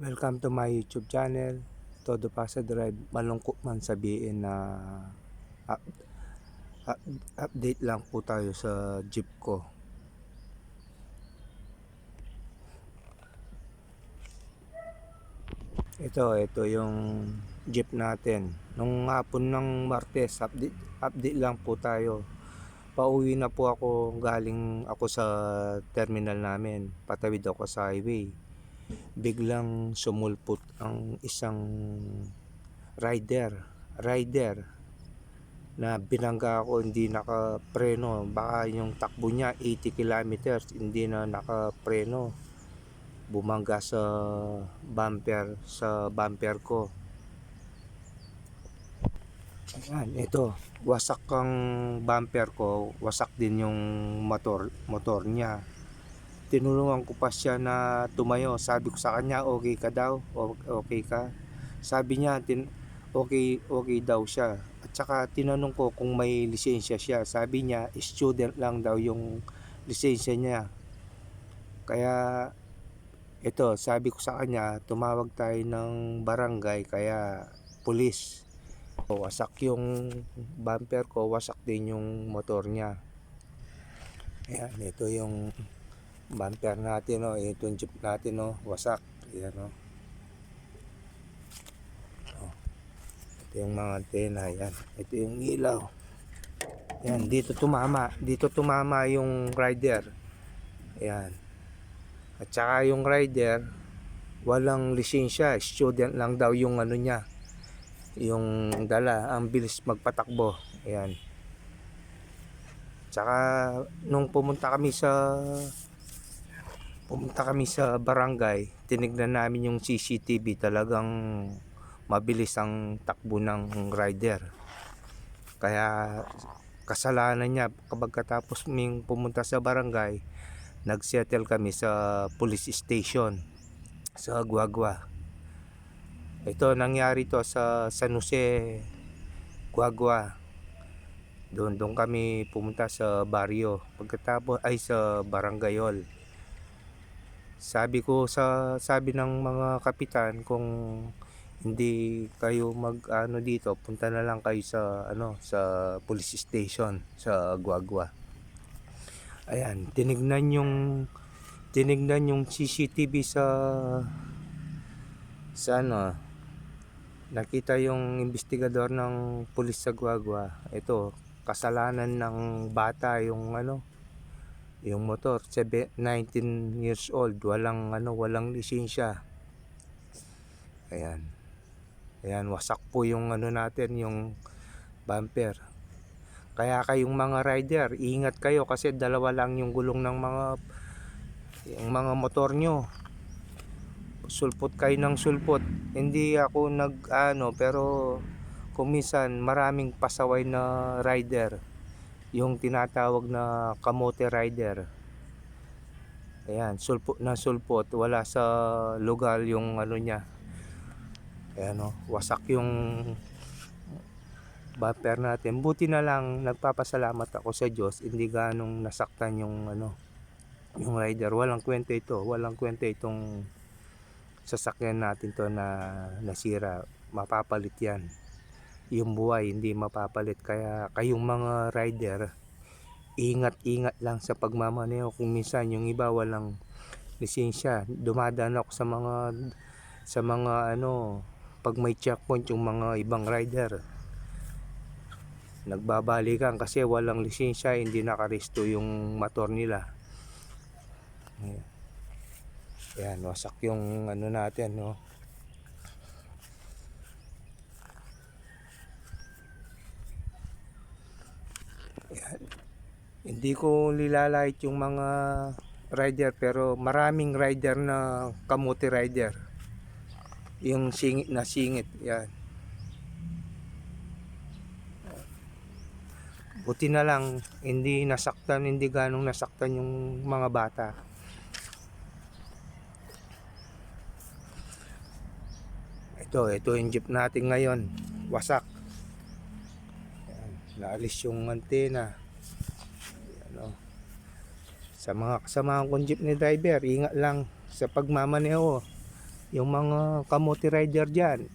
Welcome to my YouTube channel. Todo pa sa drive. Malungkot man sabihin na up, up- update lang po tayo sa jeep ko. Ito, ito yung jeep natin. Nung hapon ng Martes, update, update lang po tayo. Pauwi na po ako, galing ako sa terminal namin. Patawid ako sa highway biglang sumulpot ang isang rider rider na binangga ako hindi nakapreno. Baka yung takbo niya 80 kilometers hindi na nakapreno. Bumangga sa bumper sa bumper ko. Ayan, ito. Wasak ang bumper ko wasak din yung motor motor niya tinulungan ko pa siya na tumayo. Sabi ko sa kanya, okay ka daw? Okay ka? Sabi niya, tin okay, okay daw siya. At saka tinanong ko kung may lisensya siya. Sabi niya, student lang daw yung lisensya niya. Kaya, ito, sabi ko sa kanya, tumawag tayo ng barangay, kaya pulis. Wasak yung bumper ko, wasak din yung motor niya. Ayan, ito yung bumper natin oh, ito yung jeep natin oh, wasak. Yan oh. oh. Ito yung mga antena, yan. Ito yung ilaw. Yan, dito tumama. Dito tumama yung rider. Yan. At saka yung rider, walang lisensya. Student lang daw yung ano niya. Yung dala. Ang bilis magpatakbo. Yan. Tsaka nung pumunta kami sa pumunta kami sa barangay, tinignan namin yung CCTV, talagang mabilis ang takbo ng rider. Kaya kasalanan niya kapag katapos ming pumunta sa barangay, nagsettle kami sa police station sa Guagua. Ito nangyari to sa San Jose, Guagua. Doon doon kami pumunta sa baryo. Pagkatapos ay sa Barangayol sabi ko sa sabi ng mga kapitan kung hindi kayo mag ano dito punta na lang kayo sa ano sa police station sa Guagua. Ayan tinignan yung tinignan yung CCTV sa sa ano nakita yung investigador ng pulis sa Guagua. Ito kasalanan ng bata yung ano yung motor sebe- 19 years old walang ano walang lisensya. Ayan. Ayan wasak po yung ano natin yung bumper. Kaya kayong mga rider ingat kayo kasi dalawa lang yung gulong ng mga yung mga motor nyo. Sulpot kayo ng sulpot. Hindi ako nag ano pero kung minsan maraming pasaway na rider yung tinatawag na kamote rider. Ayan, sulpot na sulpot, wala sa lugar yung ano niya. Ayan o, wasak yung bumper natin. Buti na lang nagpapasalamat ako sa Diyos, hindi ganong nasaktan yung ano, yung rider. Walang kwenta ito, walang kwenta itong sasakyan natin to na nasira. Mapapalit yan yung buhay hindi mapapalit kaya kayong mga rider ingat-ingat lang sa pagmamaneho kung minsan yung iba walang lisensya dumadaan ako sa mga sa mga ano pag may checkpoint yung mga ibang rider nagbabalikan kasi walang lisensya hindi nakaresto yung motor nila Ayan. Wasak yung ano natin, no. Hindi ko lilalait yung mga rider pero maraming rider na kamuti rider. Yung singit na singit, yan. Buti na lang hindi nasaktan, hindi ganong nasaktan yung mga bata. Ito, ito yung jeep natin ngayon. Wasak. Ayan, naalis yung antena. Ano. Sa mga kasamahan kong jeep ni driver, ingat lang sa pagmamaneho. Yung mga kamote rider dyan,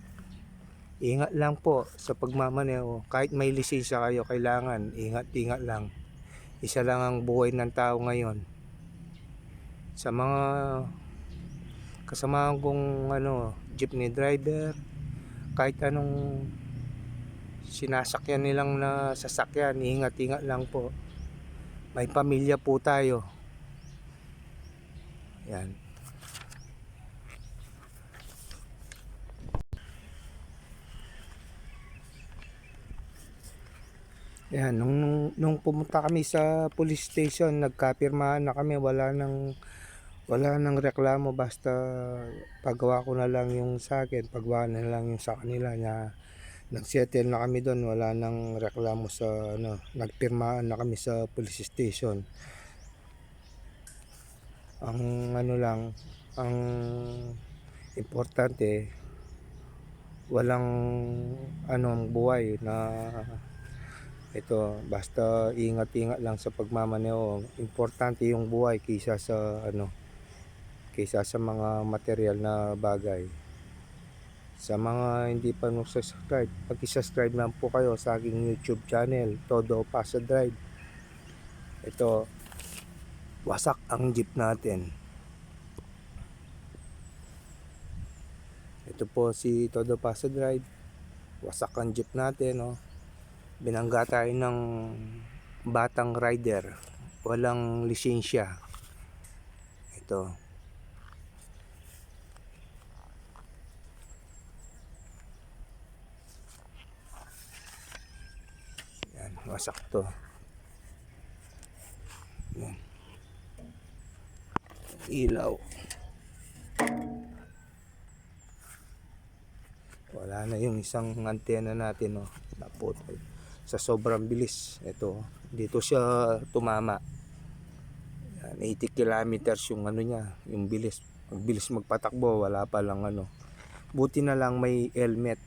ingat lang po sa pagmamaneho. Kahit may lisensya kayo, kailangan ingat-ingat lang. Isa lang ang buhay ng tao ngayon. Sa mga kasamahan kong ano, jeepney driver, kahit anong sinasakyan nilang na sasakyan, ingat-ingat lang po. May pamilya po tayo. Yan. Yan, nung, nung, pumunta kami sa police station, nagkapirmahan na kami, wala nang wala nang reklamo basta pagawa ko na lang yung sa akin, pagawa na lang yung sa kanila na nagsettle na kami doon, wala nang reklamo sa ano, nagpirmahan na kami sa police station. Ang ano lang, ang importante walang anong buhay na ito basta ingat-ingat lang sa pagmamaneho. Importante yung buhay kaysa sa ano kaysa sa mga material na bagay sa mga hindi pa subscribe pag-subscribe lang po kayo sa aking YouTube channel Todo Pasa Drive. Ito wasak ang jeep natin. Ito po si Todo Pasa Drive. Wasak ang jeep natin oh. Binangga tayo ng batang rider. Walang lisensya. Ito yan wasak to yan. Ilaw. Wala na yung isang antena natin oh naputol sa sobrang bilis. Ito dito siya tumama. Yan, 80 kilometers yung ano niya yung bilis. Ang bilis magpatakbo wala pa lang ano. Buti na lang may helmet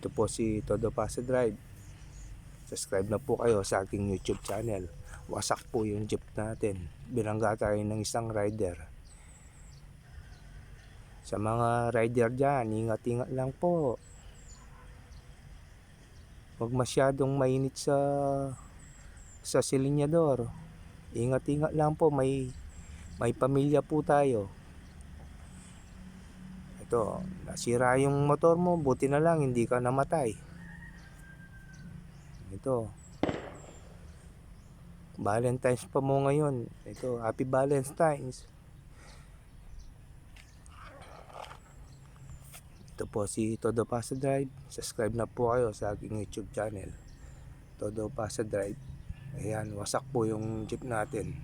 ito po si Todo Pasa Drive subscribe na po kayo sa aking YouTube channel wasak po yung jeep natin binangga tayo ng isang rider sa mga rider dyan, ingat-ingat lang po. Huwag masyadong mainit sa sa silinyador. Ingat-ingat lang po, may may pamilya po tayo. Ito, nasira yung motor mo, buti na lang hindi ka namatay. Ito. Valentine's pa mo ngayon. Ito, happy Valentine's. Ito po si Todo Pasa Drive. Subscribe na po kayo sa aking YouTube channel. Todo Pasa Drive. Ayan, wasak po yung jeep natin.